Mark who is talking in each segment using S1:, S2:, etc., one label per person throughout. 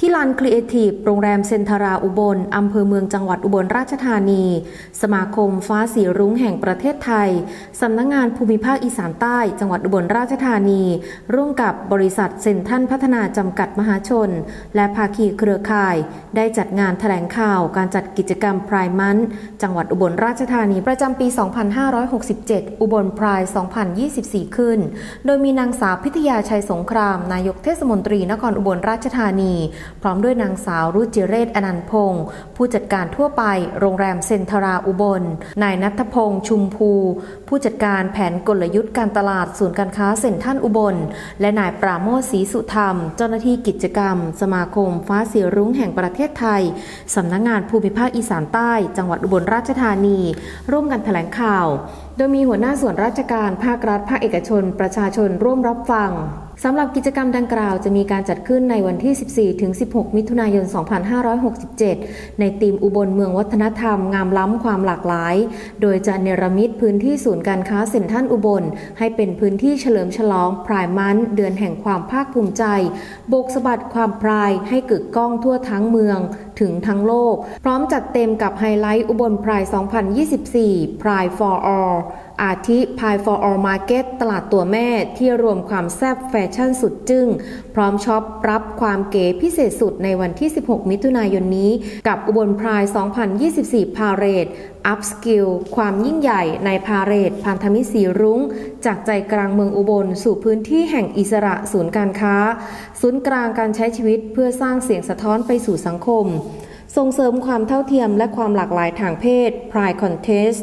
S1: ที่ลานครีเอทีฟโรงแรมเซนทาราอุบล อำเภอเมืองจังหวัดอุบลราชธานี สมาคมฟ้าสีรุ้งแห่งประเทศไทย สำนักงงานภูมิภาคอีสานใต้ จังหวัดอุบลราชธานี ร่วมกับบริษัทเซนทันพัฒนาจำกัดมหาชน และภาคีเครือข่าย ได้จัดงานแถลงข่าวการจัดกิจกรรมพรายมัน จังหวัดอุบลราชธานีประจำปี 2567 อุบลพราย 2024 ขึ้น โดยมีนางสาวพิทยาชัยสงคราม นายกเทศมนตรีนครอุบลราชธานีพร้อมด้วยนางสาวรุจิเรศอนันพงศ์ผู้จัดการทั่วไปโรงแรมเซ็นทราอุบล นายนัทพงศ์ชุมภู ผู้จัดการแผนกลยุทธ์การตลาดศูนย์การค้าเซ็นทรัลอุบล และนายปราโมทศรีสุธรรม เจ้าหน้าที่กิจกรรม สมาคมฟ้าสีรุ้งแห่งประเทศไทย สำนักงานภูมิภาคอีสานใต้ จังหวัดอุบลราชธานี ร่วมกันแถลงข่าว โดยมีหัวหน้าส่วนราชการภาครัฐภาคเอกชน ประชาชนร่วมรับฟัง สำหรับกิจกรรมดังกล่าวจะมีการจัดขึ้นในวันที่ 14 ถึง 16 มิถุนายน 2567 ในธีมอุบลเมืองวัฒนธรรม งามล้ำความหลากหลาย โดยจะเนรมิตพื้นที่ศูนย์การค้าเซ็นทรัลอุบล ให้เป็นพื้นที่เฉลิมฉลองพรายมันเดือนแห่งความภาคภูมิใจ โบกสะบัดความพรายให้กึกก้องทั่วทั้งเมืองถึงทั้งโลก พร้อมจัดเต็มกับไฮไลท์อุบลพราย 2024 พราย for all อาทิพาย for all market ตลาดตัวแม่ที่รวมความแซ่บแฟชั่นสุดจึง้ง พร้อมช็อปรับความเก๋พิเศษสุดในวันที่ 16 มิถุนายนนี้ กับอุบลพราย 2024 พาเรดอัพสกิลความยิ่งใหญ่ในพาเรดพันธมิตรสีรุ้ง จากใจกลางเมืองอุบล สู่พื้นที่แห่งอิสระศูนย์การค้า ศูนย์กลางการใช้ชีวิตเพื่อสร้างเสียงสะท้อนไปสู่สังคม ส่งเสริมความเท่าเทียมและความหลากหลายทางเพศ Pride Contest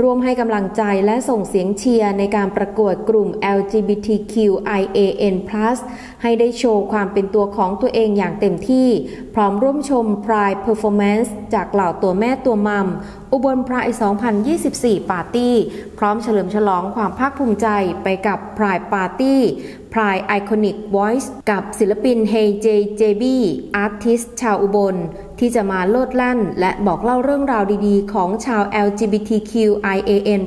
S1: ร่วมให้กำลังใจและส่งเสียงเชียร์ในการประกวดกลุ่ม LGBTQIAN+ ให้ได้โชว์ความเป็นตัวของตัวเองอย่างเต็มที่ พร้อมร่วมชม Pride Performance จากเหล่าตัวแม่ตัวมัมอุบล Pride 2024 ปาร์ตี้ พร้อมเฉลิมฉลองความภาคภูมิใจไปกับ Pride Party Pride Iconic Voice กับศิลปิน Hey J JB Artist ชาวอุบล ที่จะมาโลดแล่น และบอกเล่าเรื่องราวดีๆ ของชาว LGBTQIAN+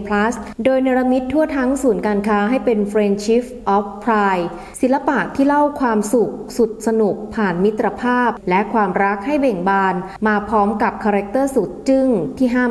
S1: โดยเนรมิตทั่วทั้งศูนย์การค้าให้เป็น Friendship of Pride ศิลปะที่เล่าความสุขสุดสนุกผ่านมิตรภาพ และความรักให้เบ่งบาน มาพร้อมกับคาแรคเตอร์สุดจึ้งที่ห้าม